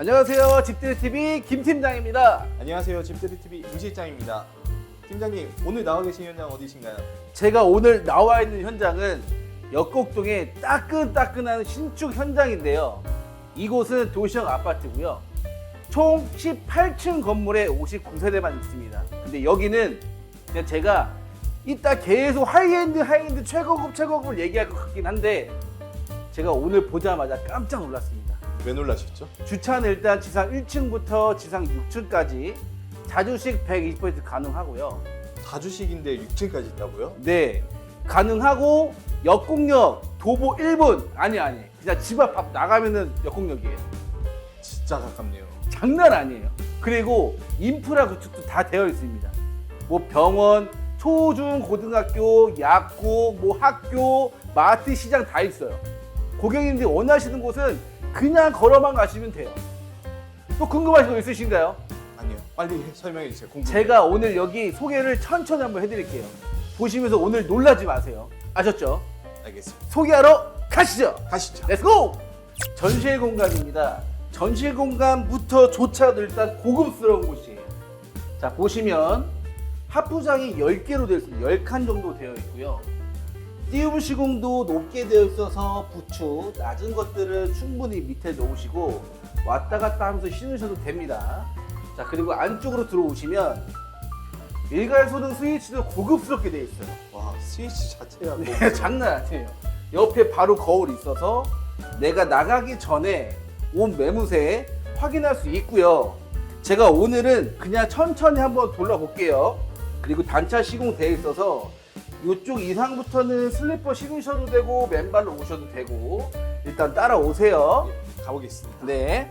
안녕하세요. 집들이TV 김팀장입니다. 안녕하세요. 집들이TV 임 실장입니다. 팀장님 오늘 나와 계신 현장 어디신가요? 제가 오늘 나와 있는 현장은 역곡동의 따끈따끈한 신축 현장인데요. 이곳은 도시형 아파트고요. 총 18층 건물에 59세대만 있습니다. 근데 여기는 그냥 제가 이따 계속 하이엔드 하이엔드 최고급 최고급을 얘기할 것 같긴 한데 제가 오늘 보자마자 깜짝 놀랐습니다. 왜 놀라셨죠? 주차는 일단 지상 1층부터 지상 6층까지 자주식 120% 가능하고요. 다주식인데 6층까지 있다고요? 네, 가능하고 역공역 도보 1분 아니 아니 그냥 집앞 나가면은 역공역이에요. 진짜 가깝네요. 장난 아니에요. 그리고 인프라 구축도 다 되어 있습니다. 뭐 병원, 초중 고등학교, 약국, 뭐 학교, 마트, 시장 다 있어요. 고객님들이 원하시는 곳은 그냥 걸어만 가시면 돼요. 또 궁금하신 거 있으신가요? 아니요. 빨리 설명해 주세요. 공부. 제가 오늘 여기 소개를 천천히 한번 해드릴게요. 보시면서 오늘 놀라지 마세요. 아셨죠? 알겠습니다. 소개하러 가시죠. 가시죠. 렛츠고! 전실 공간입니다. 전실 공간부터조차도 일단 고급스러운 곳이에요. 자, 보시면 하부장이 10개로 되어 있습니다. 10칸 정도 되어 있고요. 띄움 시공도 높게 되어 있어서 부추, 낮은 것들은 충분히 밑에 놓으시고 왔다 갔다 하면서 신으셔도 됩니다. 자, 그리고 안쪽으로 들어오시면 일괄 소등 스위치도 고급스럽게 되어 있어요. 와 스위치 자체가 뭐 네, 장난 아니에요. 옆에 바로 거울이 있어서 내가 나가기 전에 옷 매무새 확인할 수 있고요. 제가 오늘은 그냥 천천히 한번 돌려볼게요. 그리고 단차 시공되어 있어서 이쪽 이상부터는 슬리퍼 신으셔도 되고 맨발로 오셔도 되고 일단 따라오세요. 예, 가보겠습니다. 네.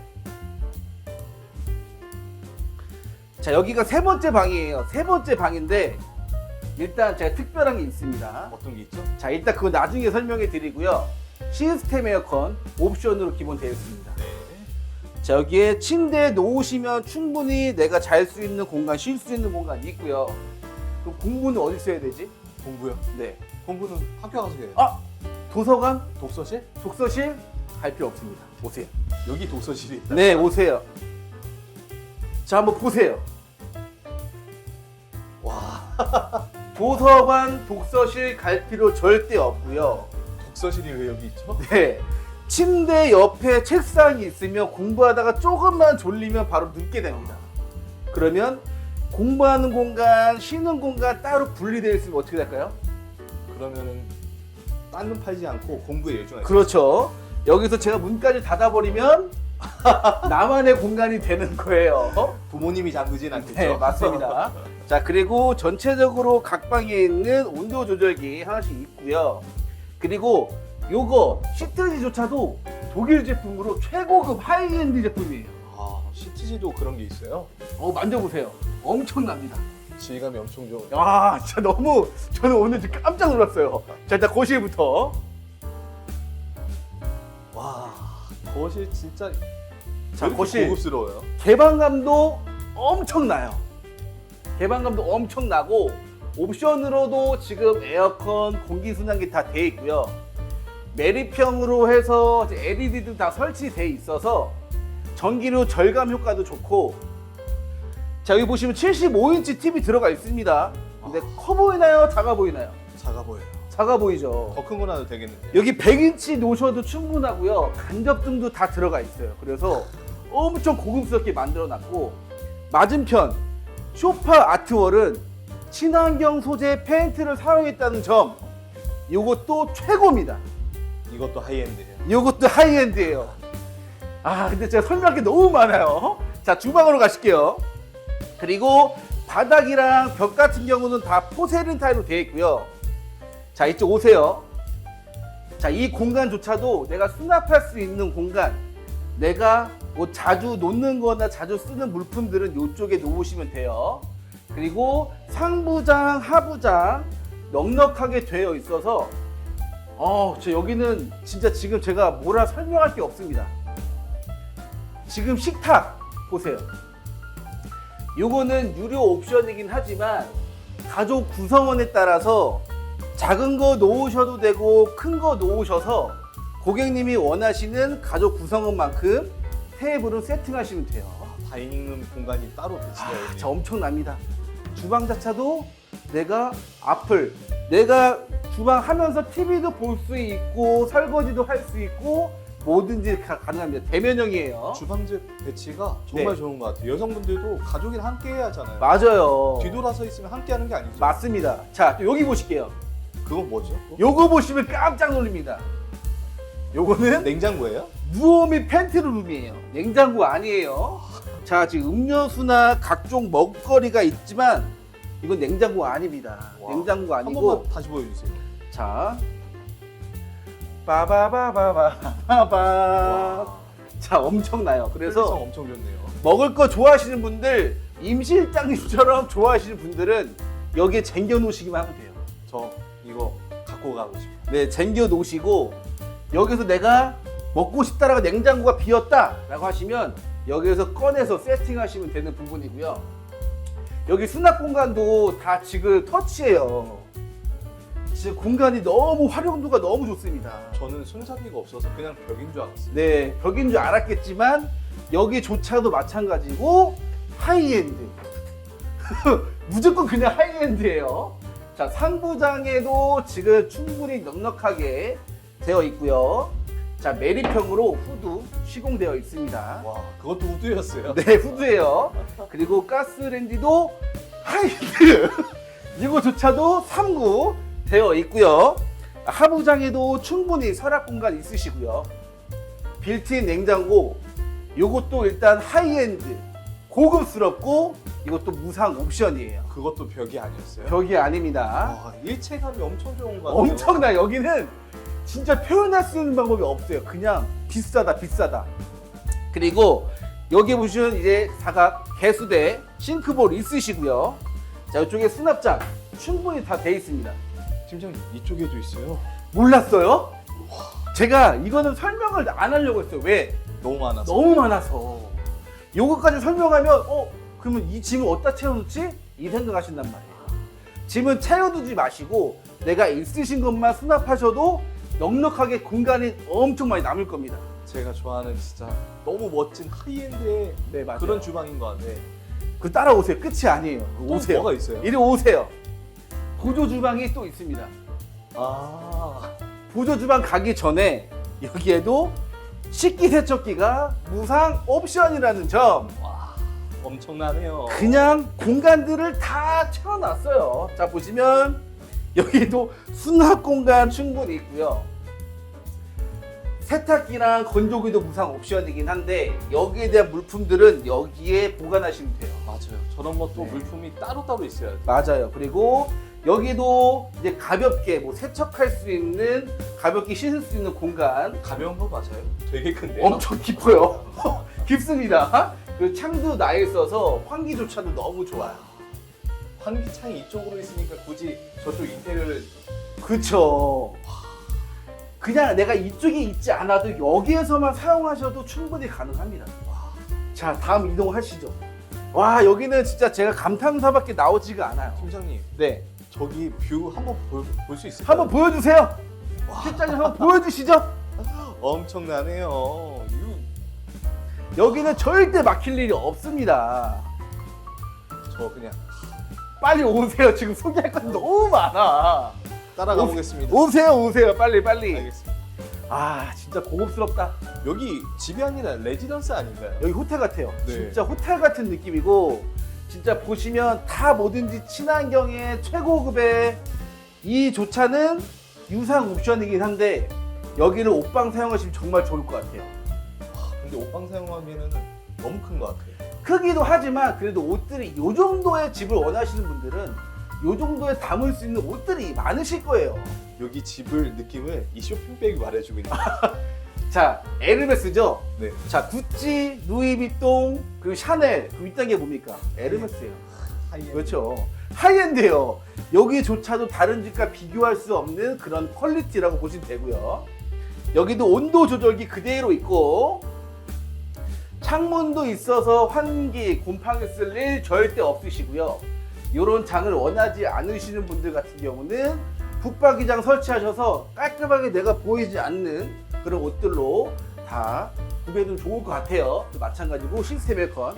자 여기가 세 번째 방이에요. 세 번째 방인데 일단 제가 특별한 게 있습니다. 어떤 게 있죠? 자 일단 그거 나중에 설명해 드리고요 시스템 에어컨 옵션으로 기본 되어 있습니다 네. 자 여기에 침대에 놓으시면 충분히 내가 잘 수 있는 공간 쉴 수 있는 공간이 있고요 그럼 공부는 어디 써야 되지? 공부요. 네. 공부는 학교 가서 해요. 아 도서관? 독서실? 독서실? 갈 필요 없습니다 오세요 여기 독서실이 있다. 네 오세요 자 한번 보세요 와 도서관 독서실 갈 필요 절대 없고요 독서실이 왜 여기 있죠? 네. 침대 옆에 책상이 있으면 공부하다가 조금만 졸리면 바로 눕게 됩니다. 그러면 공부하는 공간, 쉬는 공간 따로 분리되어 있으면 어떻게 될까요? 그러면은 딴눈 팔지 않고 공부에 열중할 수 그렇죠. 여기서 제가 문까지 닫아버리면 나만의 공간이 되는 거예요. 있어요. 부모님이 잠그진 않겠죠? 네, 맞습니다. 자, 그리고 전체적으로 각 방에 있는 온도 조절기 하나씩 있고요. 그리고 요거 시트지조차도 독일 제품으로 최고급 하이엔드 제품이에요. 아 시티지도 그런 게 있어요? 어, 만져보세요. 엄청납니다. 질감이 엄청 좋은. 야, 진짜 너무 저는 오늘 진짜 깜짝 놀랐어요. 자, 일단 거실부터. 와 거실 진짜 자, 왜 이렇게 거실 고급스러워요. 개방감도 엄청나요. 개방감도 엄청나고 옵션으로도 지금 에어컨, 공기순환기 다 돼 있고요. 매립형으로 해서 LED도 다 설치돼 있어서 전기료 절감 효과도 좋고 자 여기 보시면 75인치 TV 들어가 있습니다. 근데 커 보이나요? 작아 보이나요? 작아 보여요. 작아 보이죠. 더 큰거 놔도 되겠는데. 여기 100인치 놓으셔도 충분하고요. 간접등도 다 들어가 있어요. 그래서 엄청 고급스럽게 만들어 놨고 맞은편 쇼파 아트월은 친환경 소재 페인트를 사용했다는 점 이것도 최고입니다. 이것도 하이엔드예요. 이것도 하이엔드예요. 아 근데 제가 설명할 게 너무 많아요. 자 주방으로 가실게요. 그리고 바닥이랑 벽 같은 경우는 다 포세린 타일로 되어 있고요. 자 이쪽 오세요. 자이 공간조차도 내가 수납할 수 있는 공간. 내가 뭐 자주 놓는 거나 자주 쓰는 물품들은 이쪽에 놓으시면 돼요. 그리고 상부장, 하부장 넉넉하게 되어 있어서 어, 저 여기는 진짜 지금 제가 뭐라 설명할 게 없습니다. 지금 식탁 보세요. 요거는 유료 옵션이긴 하지만 가족 구성원에 따라서 작은 거 놓으셔도 되고 큰 거 놓으셔서 고객님이 원하시는 가족 구성원만큼 테이블은 세팅하시면 돼요. 다이닝룸 공간이 따로 배치되어 아, 있네요. 진짜 엄청납니다. 주방 자차도 내가 앞을 내가 주방 하면서 TV도 볼 수 있고 설거지도 할 수 있고 뭐든지 가, 가능합니다. 대면형이에요. 주방집 배치가 정말 네. 좋은 것 같아요. 여성분들도 가족이랑 함께 해야 하잖아요. 맞아요. 뒤돌아서 있으면 함께 하는 게 아니죠. 맞습니다. 자, 또 여기 보실게요. 그건 뭐죠? 또? 요거 보시면 깜짝 놀랍니다. 요거는 냉장고예요? 무오미 팬트룸이에요. 냉장고 아니에요. 자, 지금 음료수나 각종 먹거리가 있지만 이건 냉장고 아닙니다. 와. 냉장고 한 아니고 번만 다시 보여주세요. 자, 빠바바바바바바. 와, 자, 엄청나요. 그래서 그래서 엄청 좋네요. 먹을 거 좋아하시는 분들, 임 실장님처럼 좋아하시는 분들은 여기에 쟁겨 놓으시기만 하면 돼요. 저 이거 갖고 가고 싶어요. 네, 쟁겨 놓으시고 여기서 내가 먹고 싶다라고 냉장고가 비었다라고 하시면 여기에서 꺼내서 세팅하시면 되는 부분이고요. 여기 수납 공간도 다 지금 터치예요. 지금 공간이 너무 활용도가 너무 좋습니다. 저는 손잡이가 없어서 그냥 벽인 줄 알았어요. 네, 벽인 줄 알았겠지만 여기조차도 마찬가지고 하이엔드. 무조건 그냥 하이엔드예요. 자, 상부장에도 지금 충분히 넉넉하게 되어 있고요. 자, 메리평으로 후드 시공되어 있습니다. 와, 그것도 우드였어요. 네, 후드예요. 그리고 가스레인지도 하이엔드. 이거조차도 3구 되어 있고요. 하부장에도 충분히 서랍 공간 있으시고요. 빌트인 냉장고, 요것도 일단 하이엔드, 고급스럽고 이것도 무상 옵션이에요. 그것도 벽이 아니었어요? 벽이 아닙니다. 와, 일체감이 엄청 좋은 것 같아요. 엄청나 여기는 진짜 표현할 수 있는 방법이 없어요. 그냥 비싸다 비싸다. 그리고 여기 보시면 이제 사각 개수대 싱크볼 있으시고요. 자 이쪽에 수납장 충분히 다 돼 있습니다. 팀장님 이쪽에도 있어요. 몰랐어요? 제가 이거는 설명을 안 하려고 했어요. 왜? 너무 많아서. 너무 많아서. 요거까지 설명하면 어 그러면 이 짐을 어디다 채워놓지? 이 생각하신단 말이에요. 짐은 채워두지 마시고 내가 있으신 것만 수납하셔도 넉넉하게 공간이 엄청 많이 남을 겁니다. 제가 좋아하는 진짜 너무 멋진 하이엔드의 네 맞아요. 그런 주방인 것 같아요. 그 따라오세요. 끝이 아니에요. 또 오세요. 뭐가 있어요? 이리 오세요. 보조 주방이 또 있습니다. 아, 보조 주방 가기 전에 여기에도 식기 세척기가 무상 옵션이라는 점. 와, 엄청나네요. 그냥 공간들을 다 채워놨어요. 자 보시면 여기도 수납 공간 충분히 있고요. 세탁기랑 건조기도 무상 옵션이긴 한데 여기에 대한 물품들은 여기에 보관하시면 돼요. 맞아요. 저런 것도 네. 물품이 따로따로 있어야 돼요. 맞아요. 그리고 여기도 이제 가볍게 뭐 세척할 수 있는 가볍게 씻을 수 있는 공간 가벼운 거 맞아요? 되게 큰데요? 엄청 깊어요. 깊습니다. 그 창도 나 있어서 환기조차도 너무 좋아요. 환기창이 이쪽으로 있으니까 굳이 저쪽 인테리어를 그쵸. 그냥 내가 이쪽에 있지 않아도 여기에서만 사용하셔도 충분히 가능합니다. 자, 다음 이동하시죠. 와, 여기는 진짜 제가 감탄사밖에 나오지가 않아요. 팀장님 네. 저기 뷰 한번 볼 수 있을까요? 한번 보여주세요. 실장님 한번 보여주시죠. 엄청나네요. 이거 여기는 절대 막힐 일이 없습니다. 저 그냥 빨리 오세요. 지금 소개할 건 너무 많아. 따라가 오- 보겠습니다. 오세요, 오세요. 빨리, 빨리. 알겠습니다. 아, 진짜 고급스럽다. 여기 집이 아니라 레지던스 아닌가요? 여기 호텔 같아요. 네. 진짜 호텔 같은 느낌이고 진짜 보시면 다 뭐든지 친환경의 최고급의 이 조차는 유상 옵션이긴 한데 여기를 옷방 사용하시면 정말 좋을 것 같아요. 근데 옷방 사용하기에는 너무 큰 것 같아요. 크기도 하지만 그래도 옷들이 이 정도의 집을 원하시는 분들은 이 정도에 담을 수 있는 옷들이 많으실 거예요. 여기 집을 느낌을 이 쇼핑백이 말해주고 있는 자, 에르메스죠? 네. 자, 구찌, 루이비통, 그리고 샤넬, 그 윗단계 뭡니까? 에르메스예요. 하이엔드. 그렇죠. 하이엔드예요. 여기조차도 다른 집과 비교할 수 없는 그런 퀄리티라고 보시면 되고요. 여기도 온도 조절기 그대로 있고 창문도 있어서 환기, 곰팡이 쓸 일 절대 없으시고요. 이런 장을 원하지 않으시는 분들 같은 경우는 붙박이장 설치하셔서 깔끔하게 내가 보이지 않는 그런 옷들로 다 구매도 좋을 것 같아요. 또 마찬가지고 시스템 에어컨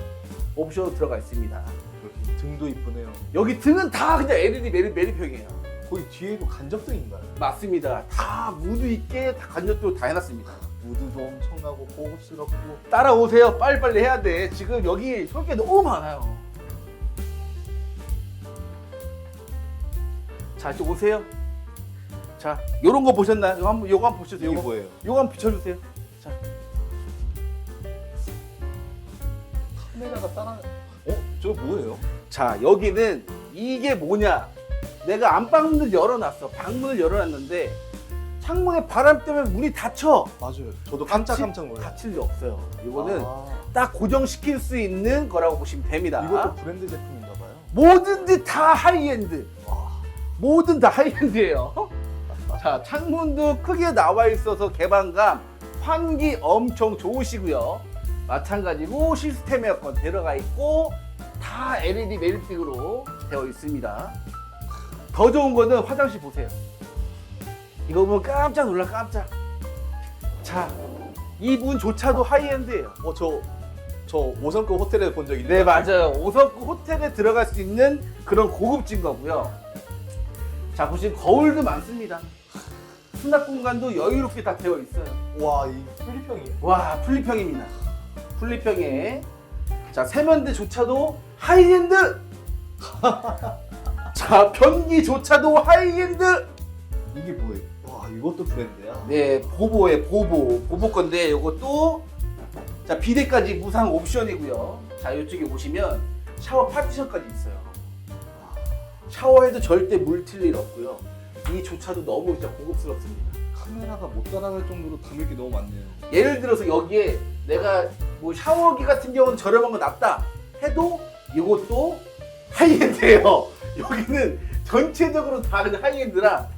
옵션 들어가 있습니다. 여기 등도 이쁘네요. 여기 등은 다 그냥 LED 메리, 메리평이에요. 거기 뒤에도 간접등인가요? 맞습니다. 다 무드 있게 다 간접도 다 해놨습니다. 무드도 엄청나고 고급스럽고 따라오세요. 빨리빨리 해야 돼. 지금 여기 설계 너무 많아요. 자, 이제 오세요. 자, 요런 거 보셨나요? 요거 한번, 요거 한번 보셔주세요. 이게 요거, 뭐예요? 요거 한번 비춰 주세요. 자, 카메라가 따라 어? 저거 뭐예요? 자, 여기는 이게 뭐냐? 내가 안방문을 열어놨어. 방문을 열어놨는데 창문에 바람 때문에 문이 닫혀. 맞아요. 저도 깜짝깜짝 놀라요. 닫힐 리 없어요. 이거는 아, 딱 고정시킬 수 있는 거라고 보시면 됩니다. 이것도 브랜드 제품인가 봐요. 뭐든지 다 하이엔드. 와. 뭐든 다 하이엔드예요. 자, 창문도 크게 나와 있어서 개방감, 환기 엄청 좋으시고요. 마찬가지로 시스템 에어컨 들어가 있고 다 LED 멜팅으로 되어 있습니다. 더 좋은 거는 화장실 보세요. 이거 보면 깜짝 놀라 깜짝. 자, 이분조차도 하이엔드예요. 어, 저, 저 5성급 호텔에 본 적 있는데. 네 맞아요. 5성급 호텔에 들어갈 수 있는 그런 고급진 거고요. 자 보시면 거울도 많습니다. 수납 공간도 여유롭게 다 되어 있어요. 와, 이 플리평이에요? 와 풀리평입니다. 풀리평에 자 세면대조차도 하이엔드. 자 변기조차도 하이엔드. 이게 뭐예요? 와, 이것도 브랜드야? 네 보보에 보보 보보 건데 이것도 자 비데까지 무상 옵션이고요. 자 이쪽에 보시면 샤워 파티션까지 있어요. 샤워해도 절대 물 튈 일 없고요. 이 조차도 너무 진짜 고급스럽습니다. 카메라가 못 따라갈 정도로 담을 게 너무 많네요. 예를 들어서 여기에 내가 뭐 샤워기 같은 경우는 저렴한 거 낫다 해도 이것도 하이엔드예요. 여기는 전체적으로 다 그냥 하이엔드라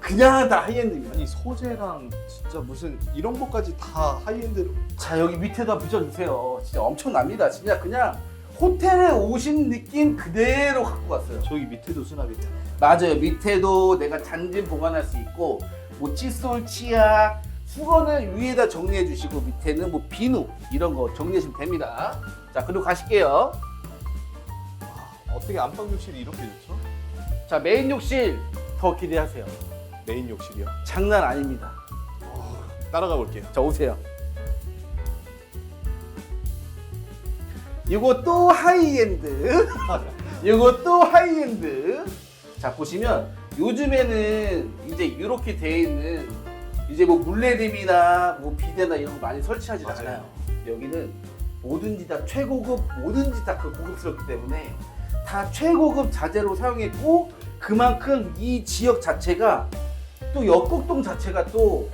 그냥 다 하이엔드입니다. 아니, 소재랑 진짜 무슨 이런 것까지 다 하이엔드로. 자 여기 밑에다 붙여주세요. 진짜 엄청납니다. 진짜 그냥 호텔에 오신 느낌 그대로 갖고 갔어요. 저기 밑에도 수납이 있잖아요. 맞아요. 밑에도 내가 잔짐 보관할 수 있고 뭐 칫솔, 치약, 수건을 위에다 정리해 주시고 밑에는 뭐 비누 이런 거 정리하시면 됩니다. 자 그리고 가실게요. 어떻게 안방 욕실이 이렇게 좋죠? 자 메인 욕실 더 기대하세요. 메인 욕실이요? 장난 아닙니다. 따라가 볼게요. 자 오세요. 이것도 하이엔드. 이것도 하이엔드. 자 보시면 요즘에는 이제 이렇게 돼 있는 이제 뭐 물레림이나 뭐 비데나 이런 거 많이 설치하지 맞아요. 않아요. 여기는 뭐든지 다 최고급 뭐든지 다 그 고급스럽기 때문에 다 최고급 자재로 사용했고 그만큼 이 지역 자체가 또 역곡동 자체가 또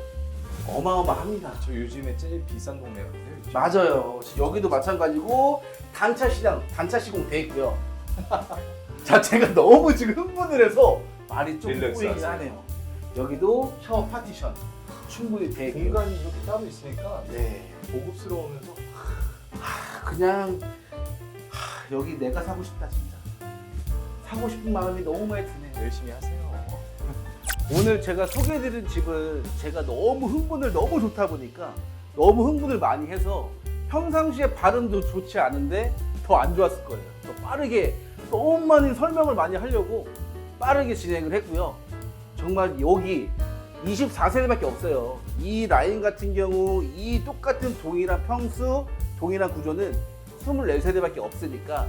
어마어마합니다. 저 요즘에 제일 비싼 동네거든요. 요즘. 맞아요. 여기도 마찬가지고 단차 시장, 단차 시공 돼 있고요. 자, 제가 너무 지금 흥분을 해서 말이 좀 릴렉스 꼬이긴 하세요. 하네요. 여기도 샤워 파티션 충분히 돼 있고요. 공간이 이렇게 따로 있으니까 네. 고급스러우면서 하, 그냥 하, 여기 내가 사고 싶다 진짜. 사고 싶은 마음이 너무 많이 드네요. 열심히 하세요. 오늘 제가 소개해드린 집은 제가 너무 흥분을 너무 좋다 보니까 너무 흥분을 많이 해서 평상시에 발음도 좋지 않은데 더 안 좋았을 거예요. 더 빠르게 너무 많이 설명을 많이 하려고 빠르게 진행을 했고요. 정말 여기 24세대밖에 없어요. 이 라인 같은 경우 이 똑같은 동일한 평수, 동일한 구조는 24세대밖에 없으니까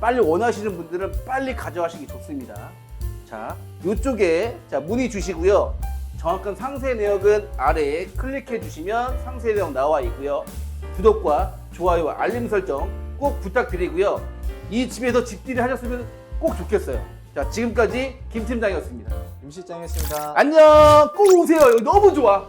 빨리 원하시는 분들은 빨리 가져가시기 좋습니다. 자, 이쪽에 자 문의 주시고요. 정확한 상세 내역은 아래에 클릭해 주시면 상세 내역 나와 있고요. 구독과 좋아요, 알림 설정 꼭 부탁드리고요. 이 집에서 집들이 하셨으면 꼭 좋겠어요. 자, 지금까지 김 팀장이었습니다. 임실장이었습니다. 안녕. 꼭 오세요. 여기 너무 좋아.